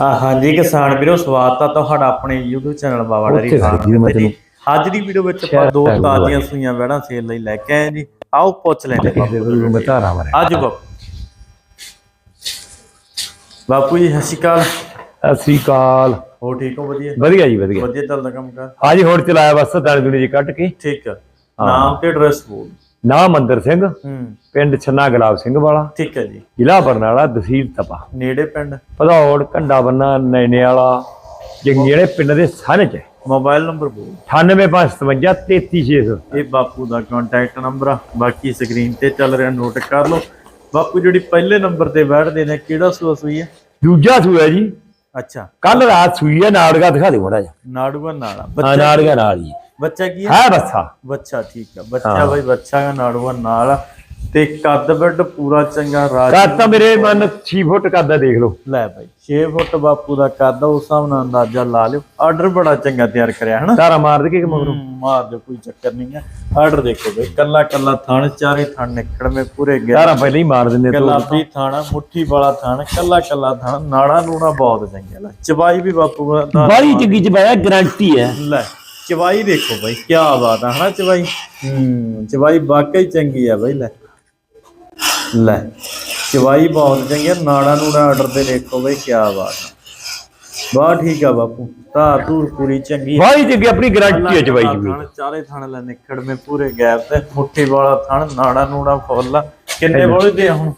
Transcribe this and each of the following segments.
ਹਾਂਜੀ ਕਿਸਾਨ ਵੀਰੋ ਸਵਾਗਤ ਆ ਤੁਹਾਡਾ ਆਪਣੇ YouTube channel Baba dairy farm ਤੇ ਜੀ, ਅੱਜ ਦੀ ਵੀਡੀਓ ਵਿੱਚ ਆਪਾਂ ਦੋ ਤਾਜ਼ੀਆਂ ਸੂਈਆਂ ਵੜਾਂ ਸੇਲ ਲਈ ਲੈ ਕੇ ਆਏ ਜੀ। ਆਓ ਪੁੱਛ ਲੈਂਦੇ ਮੈਂ ਅੱਜ ਬਾਪੂ ਬਾਪੂ ਜੀ ਸਤਿ ਸ਼੍ਰੀ ਅਕਾਲ। ਸਤਿ ਸ੍ਰੀ ਅਕਾਲ। ਹੋ ਠੀਕ ਹੋ ਵਧੀਆ? ਵਧੀਆ ਜੀ ਵਧੀਆ। ਵਧੀਆ ਚੱਲਦਾ ਕੰਮ ਕਰ? ਹਾਂਜੀ ਹੁਣ ਚਲਾਇਆ ਬਸ ਦਾਣੇ ਦੁਨੇ ਜੀ ਕੱਟ ਕੇ। ਠੀਕ ਆ। ਨਾਮ ਤੇ ਐਡਰੈਸ ਬੋਲ ਨਾਮ ਮੰਦਰ ਸਿੰਘ ਹੂੰ। ਪਿੰਡ ਛੰਨਾ ਗੁਲਾਬ ਸਿੰਘ ਵਾਲਾ ਠੀਕ ਹੈ ਜੀ। ਜ਼ਿਲ੍ਹਾ ਬਰਨਾਲਾ ਤਹਿਸੀਲ ਤਪਾ। ਨੇੜੇ ਪਿੰਡ? ਭਦੌੜ ਕੰਡਾ ਬੰਨਾ ਨੈਣੇ ਵਾਲਾ ਜੰਗੀਲੇ ਪਿੰਡ ਦੇ ਸਨ ਚ। ਮੋਬਾਈਲ ਨੰਬਰ ਬੋਲ। 98557 33600 ਇਹ ਬਾਪੂ ਦਾ ਕੰਟੈਕਟ ਨੰਬਰ ਆ। ਬਾਕੀ ਸਕਰੀਨ ਤੇ ਚੱਲ ਰਿਹਾ ਨੋਟ ਕਰ ਲਓ। ਬਾਪੂ ਜਿਹੜੀ ਪਹਿਲੇ ਨੰਬਰ ਤੇ ਬੈਠਦੇ ਨੇ ਕਿਹੜਾ ਸੂਆ ਸੂਈ ਹੈ ਦੂਜਾ ਸੂਆ ਜੀ। ਅੱਛਾ। ਕੱਲ ਰਾਤ ਸੂਈ ਹੈ ਨਾੜਗਾ ਦਿਖਾ ਦਿਓ ਮੜਾ ਜਾ ਨਾੜੂਆ ਨਾਲਾ ਹਾਂ ਬੱਚਾ ਨਾੜਗਾ ਨਾਲ ਹੀ। ਬੱਚਾ ਕੀ ਹੈ ਹੈ ਬੱਸਾ ਬੱਚਾ ਠੀਕ ਆ। ਬੱਚਾ ਬਈ ਬੱਚਾ ਦਾ ਨਾੜੂਆ ਨਾਲ ਆ। ਤੇ ਕੱਦ ਬੱਡ ਪੂਰਾ ਚੰਗਾ ਰਾਜ ਕੱਦ ਤਾਂ ਮੇਰੇ ਮਨ 6 ਫੁੱਟ ਕੱਦਾ ਦੇਖ ਲਓ। ਲੈ ਬਈ 6 ਫੁੱਟ ਬਾਪੂ ਦਾ ਕੱਦ ਉਸ ਹਿਸਾਬ ਨਾਲ ਅੰਦਾਜ਼ਾ ਲਾ ਲਿਓ। ਆਰਡਰ ਬੜਾ ਚੰਗਾ ਤਿਆਰ ਕਰਿਆ ਹਨਾ? ਧਾਰਾ ਮਾਰ ਦੇ ਕੇ ਮਗਰੋਂ? ਮਾਰ ਦਿਓ ਕੋਈ ਚੱਕਰ ਨਹੀਂ ਹੈ ਆਰਡਰ ਦੇਖੋ ਬਈ ਕੱਲਾ ਕੱਲਾ ਥਣ ਚਾਰੇ ਥਣ ਨਿਕੜਵੇਂ ਪੂਰੇ ਗਏ ਧਾਰਾ ਪਹਿਲਾਂ ਹੀ ਮਾਰ ਦਿੰਦੇ ਤੂੰ ਗੁਲਾਬੀ ਥਾਣਾ ਮੁੱਠੀ ਵਾਲਾ ਥਾਣਾ ਕੱਲਾ ਕੱਲਾ ਥਾਣਾ ਨਾੜਾ ਨੂਣਾ ਬਹੁਤ ਚੰਗਾ ਲੈ ਚਵਾਈ ਵੀ ਬਾਪੂ ਦਾ ਬਾਰੀ ਚੰਗੀ ਚ ਬਾਇਆ ਗਾਰੰਟੀ ਹੈ ਲੈ ਚਵਾਈ ਦੇਖੋ ਬਾਈ ਕੀ ਬਾਤ ਆ ਹਨਾ ਚਵਾਈ ਹੂੰ ਚਵਾਈ ਵਾਕਈ ਚੰਗੀ ਆ ਬਾਈ ਲੈ। ਲੈ। ਚਵਾਈ ਬਹੁਤ ਚੰਗੀ ਆ ਨਾੜਾ ਨੂੜਾ ਆਰਡਰ ਤੇ ਦੇਖੋ ਬਾਈ ਕੀ ਬਾਤ ਆ। ਬਾ ਠੀਕ ਆ ਬਾਪੂ ਧਾਰ ਧੂਰ ਪੂਰੀ ਚੰਗੀ ਆ। ਬਾਰੀ ਚੰਗੀ ਆਪਣੀ ਗਾਰੰਟੀ ਹੈ ਚਵਾਈ ਜੀ ਥਣ ਚਾਰੇ ਥਣ ਲੈ ਨਿਕੜ ਮੇ ਪੂਰੇ ਗੈਪ ਤੇ ਮੁੱਠੀ ਵਾਲਾ ਥਣ ਨਾੜਾ ਨੂੜਾ ਫੁੱਲ ਆ। ਕਿੰਨੇ ਬੋਲੇ ਦੇ ਆ ਹੁਣ?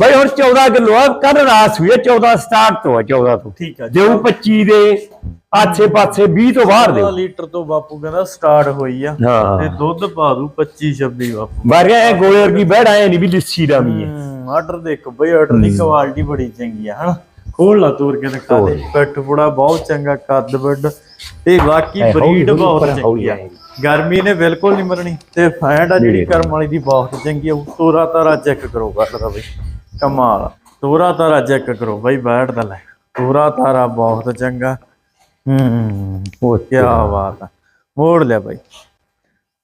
ਬਾਈ ਹੁਣ 14 ਕਿਲੋ ਆ ਕੱਲ ਰਾਤ ਹੈ 14 ਸਟਾਰਟ ਤੋਂ ਆ 14 ਤੋਂ। ਠੀਕ ਆ ਜੇ। ਉਹ 25 ਦੇ ਆਸੇ ਪਾਸੇ 20 ਤੋਂ ਬਾਹਰ ਦੇ। 14 ਲੀਟਰ ਤੋਂ ਬਾਪੂ ਕਹਿੰਦਾ ਸਟਾਰਟ ਹੋਈ ਆ। ਹਾਂ। ਤੇ ਦੁੱਧ ਪਾ ਦੂ 25 26 ਬਾਪੂ। ਬਾਰਿਆ ਇਹ ਗੋਲੇ ਵਰਗੀ ਬਹਿੜ ਆਏ ਨਹੀਂ ਵੀ ਲੱਸੀ ਦਾ ਵੀ ਹੈ ਆਰਡਰ ਦੇਖੋ ਬਈ ਆਰਡਰ ਦੀ ਕੁਆਲਿਟੀ ਬੜੀ ਚੰਗੀ ਆ ਹਨਾ? ਖੋਲ ਲਾ ਤੋਰ ਕੇ ਦਿਖਾ ਦੇ। ਪਿੱਠ ਪੁੜਾ ਬਹੁਤ ਚੰਗਾ ਕੱਦ ਵੱਡ। ਤੇ ਬਾਕੀ ਹੌਲੀ- ਬਰੀਡ ਹੌਲੀ ਬਹੁਤ ਉੱਪਰ ਚੰਗੀ ਹੌਲੀ ਆ। ਆਏਗੀ। ਗਰਮੀ ਨੇ ਬਿਲਕੁਲ ਨਹੀਂ ਮਰਨੀ ਤੇ ਫੈਂਡ ਆ ਜਿਹੜੀ ਕਰਮ ਵਾਲੀ ਦੀ ਬਹੁਤ ਚੰਗੀ ਆ। ਤੋਰਾ ਤਾਰਾ ਚੈੱਕ ਕਰੋ ਕੱਢਦਾ ਬਈ। ਕਮਾਲ। ਤੋਰਾ ਤਾਰਾ ਚੈੱਕ ਕਰੋ ਬਈ ਬੈਠ ਦਾ ਲੈ। ਤੋਰਾ ਤਾਰਾ ਬਹੁਤ ਚੰਗਾ। ਹੂੰ ਉਹ ਕੀ ਬਾਤ ਆ। ਮੋੜ ਲਿਆ ਬਾਈ।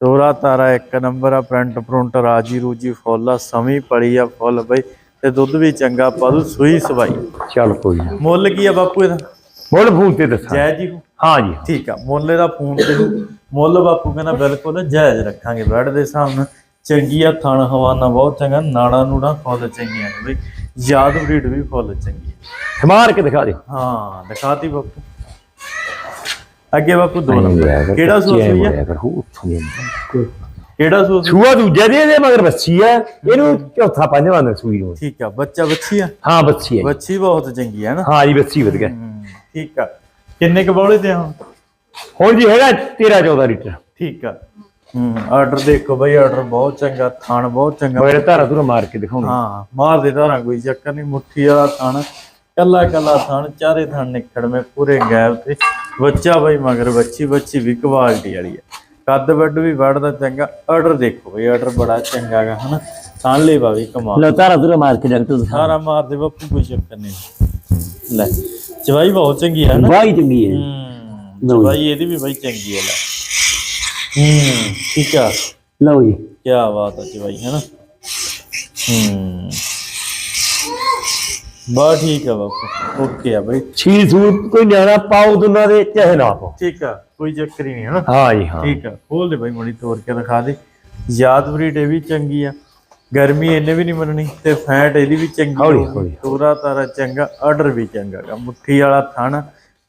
ਤੋਰਾ ਤਾਰਾ ਇੱਕ ਨੰਬਰ ਆ ਪ੍ਰਿੰਟ ਪ੍ਰਿੰਟ ਰਾਜੀ ਰੂਜੀ ਫੁੱਲ ਆ ਸਮੀ ਪੜੀ ਆ ਫੁੱਲ ਬਈ। ਤੇ ਦੁੱਧ ਵੀ ਚੰਗਾ ਪਾਦੂ ਸੂਈ ਸਵਾਈ। ਚੱਲ ਕੋਈ ਨਾ। ਮੁੱਲ ਕੀ ਆ ਬਾਪੂ ਇਹਦਾ? ਮੁੱਲ ਫੋਨ ਤੇ ਦੱਸਾਂ। ਜਾਇਜ਼ ਹੀ ਹੋ? ਜੀ ਠੀਕ ਆ ਮੁੱਲ ਇਹਦਾ ਫੋਨ ਤੇ। ਮੁੱਲ ਬਾਪੂ ਕਹਿੰਦਾ ਬਿਲਕੁਲ ਜਾਇਜ਼ ਰੱਖਾਂਗੇ ਬੈਡ ਦੇ ਹਿਸਾਬ ਨਾਲ ਚੰਗੀ ਆ ਥਣ ਹਵਾਨਾ ਬਹੁਤ ਚੰਗਾ ਨਾੜਾ ਨੂੜਾ ਫੁੱਲ ਚੰਗੀਆਂ ਨੇ ਬਈ ਯਾਦ ਬਰੀਡ ਵੀ ਫੁੱਲ ਚੰਗੀ ਆ ਮਾਰ ਕੇ ਦਿਖਾ ਦਿਓ ਹਾਂ ਦਿਖਾਤੀ ਬਾਪੂ। ਅੱਗੇ ਬਾਪੂ ਦੋ ਨੰਬਰ। ਕਿਹੜਾ ਸੂਆ ਸੂਈ ਆ ਕਿਹੜਾ ਸੂਆ? ਸੂਆ ਦੂਜਾ ਦੇ ਇਹਦੇ ਮਗਰ ਬੱਸੀ ਹੈ ਇਹਨੂੰ ਚੌਥਾ ਪੰਜਵਾਂ ਦਾ ਸੂਈ ਨੂੰ। ਠੀਕ ਆ ਬੱਚਾ ਬੱਚੀ ਆ? ਹਾਂ ਬੱਸੀ ਹੈ। ਬੱਚੀ ਬਹੁਤ ਚੰਗੀ ਆ ਨਾ? ਹਾਂ ਜੀ ਬੱਸੀ ਵਧ ਗਿਆ ਹਮ, ਠੀਕ ਆ। ਕਿੰਨੇ ਕ ਬੌਲੇ ਤੇ ਹੁਣ? ਹੁਣ ਜੀ ਹੈਗਾ 13 14 ਲੀਟਰ। ਠੀਕ ਆ। ਹੂੰ ਆਰਡਰ ਦੇਖੋ ਬਈ ਆਰਡਰ ਬਹੁਤ ਚੰਗਾ ਥਾਣ ਬਹੁਤ ਚੰਗਾ। ਮੇਰੇ ਧਾਰਾ ਧੁਰਾ ਮਾਰ ਕੇ ਦਿਖਾਉਣੀ ਹਾਂ ਮਾਰ ਦੇ ਧਾਰਾਂ ਕੋਈ ਚੱਕਰ ਨਹੀਂ ਮੁੱਠੀ ਵਾਲਾ ਥਾਣ ਕੱਲਾ ਕੱਲਾ ਥਾਣ ਚਾਰੇ ਥਾਣ ਨਿਕੜਵੇਂ ਪੂਰੇ ਗੈਪ ਤੇ ਬੱਚਾ ਬਈ ਮਗਰ ਬੱਚੀ ਬੱਚੀ ਵੀ ਕੁਆਲਿਟੀ ਵਾਲੀ ਆ। ਕੱਦ ਵੱਡ ਵੀ ਵੜਦਾ ਚੰਗਾ ਆਰਡਰ ਦੇਖੋ ਬਈ ਆਰਡਰ ਬੜਾ ਚੰਗਾ ਗਾ ਹਨਾ? ਥਾਣ ਲੈ ਵੀ ਕਮਾਲ। ਲੋ ਧਾਰਾ ਧੁਰਾ ਮਾਰ ਕੇ ਡਾਕਟਰ ਸਾਰਾ ਮਾਰ ਦੇ ਬਾਪੂ ਕੋਈ ਚੱਕਰ ਨਹੀਂ। ਲੈ। ਚਵਾਈ ਬਹੁਤ ਚੰਗੀ ਹੈ ਨਾ ਵਾਹੀ ਚੰਗੀ ਹੈ। ਹੂੰ ਚਵਾਈ ਇਹਦੀ ਵੀ ਬਈ ਚੰਗੀ ਹੈ ਲੈ। ਹੂੰ ਠੀਕ ਆ। ਲਓ ਜੀ। ਕੀ ਬਾਤ ਹੈ ਚਵਾਈ ਹੈ ਨਾ ਹੂੰ। ਬਾ ਠੀਕ ਆ ਬਾਪੂ ਓਕੇ ਆ ਬਈ। ਛੀ ਸੂਟ ਕੋਈ ਨਿਆਣਾ ਪਾਉ ਦੋਨਾਂ ਦੇ ਚਾਹੇ ਨਾ ਪਾਓ। ਠੀਕ ਆ ਕੋਈ ਚੱਕਰ ਹੀ ਨਹੀਂ ਹੈ ਨਾ ਹਾਂ ਜੀ ਹਾਂ। ਠੀਕ ਆ ਖੋਲ ਦੇ ਬਈ ਮੜੀ ਤੋੜ ਕੇ ਦਿਖਾ ਦੇ। ਯਾਦ ਬਰੀਡ ਇਹ ਵੀ ਚੰਗੀ ਆ। ਗਰਮੀ ਇਹਨੇ ਵੀ ਨਹੀਂ ਮੰਨਣੀ ਤੇ ਫੈਟ ਇਹਦੀ ਵੀ ਚੰਗੀ ਹੌਲੀ, ਹੋਊਗੀ। ਹੌਲੀ। ਤੋਰਾ ਤਾਰਾ ਚੰਗਾ ਆਰਡਰ ਵੀ ਚੰਗਾ ਗਾ। ਮੁੱਠੀ ਵਾਲਾ ਥਾਣਾ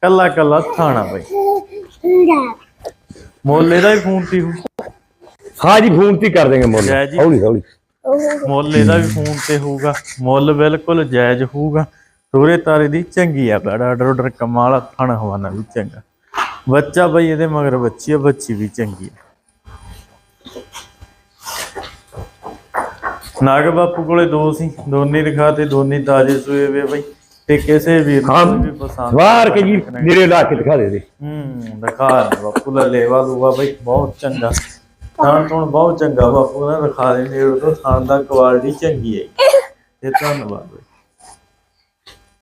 ਕੱਲਾ ਕੱਲਾ ਥਾਣਾ ਬਈ। ਮੁੱਲ ਇਹਦਾ ਹੀ ਫੋਨ ਤੇ ਹੋਊ। ਹਾਂ ਜੀ ਫੋਨ ਤੇ ਹੀ ਕਰ ਦੇਂਗੇ ਮੁੱਲ। ਜੈ ਜੀ। ਹੌਲੀ ਹੌਲੀ। ਮੁੱਲ ਇਹਦਾ ਵੀ ਫੋਨ ਤੇ ਹੋਊਗਾ। ਮੁੱਲ ਬਿਲਕੁਲ ਜਾਇਜ਼ ਹੋਊਗਾ। ਤੋਰੇ ਤਾਰੇ ਦੀ ਚੰਗੀ ਆ ਬੜਾ ਆਰਡਰ ਆਰਡਰ ਕਮਾਲ ਥਣ ਹਵਾਨਾ ਵੀ ਚੰਗਾ। ਬੱਚਾ ਬਈ ਇਹਦੇ ਮਗਰ ਬੱਚੀ ਆ ਬੱਚੀ ਵੀ ਚੰਗੀ ਆ। ਨਾਗ ਬਾਪੂ ਕੋਲੇ ਦੋ ਸੀ। ਦੋਨੇ ਦਿਖਾਤੇ ਦੋਨੇ ਤਾਜ਼ੇ ਸੂਏ ਵੇ ਬਈ। ਤੇ ਕਿਸੇ ਵੀਰ ਹਾਂ। ਨੂੰ ਵੀ ਪਸੰਦ ਵਾਰ ਕੇ ਜੀ ਮੇਰੇ ਲਾ ਕੇ ਦਿਖਾ ਦੇ ਦੇ। ਹੂੰ ਦਿਖਾ ਬਾਪੂ ਦਾ ਲੇਵਾ ਦੂਗਾ ਬਈ ਬਹੁਤ ਚੰਗਾ। ਥਾਣ ਥੁਣ ਬਹੁਤ ਚੰਗਾ ਬਾਪੂ ਨੇ ਦਿਖਾ ਦੇ ਨੇੜੇ ਤੋਂ ਥਾਣ ਦਾ ਕੁਆਲਿਟੀ ਚੰਗੀ ਹੈ। ਤੇ ਧੰਨਵਾਦ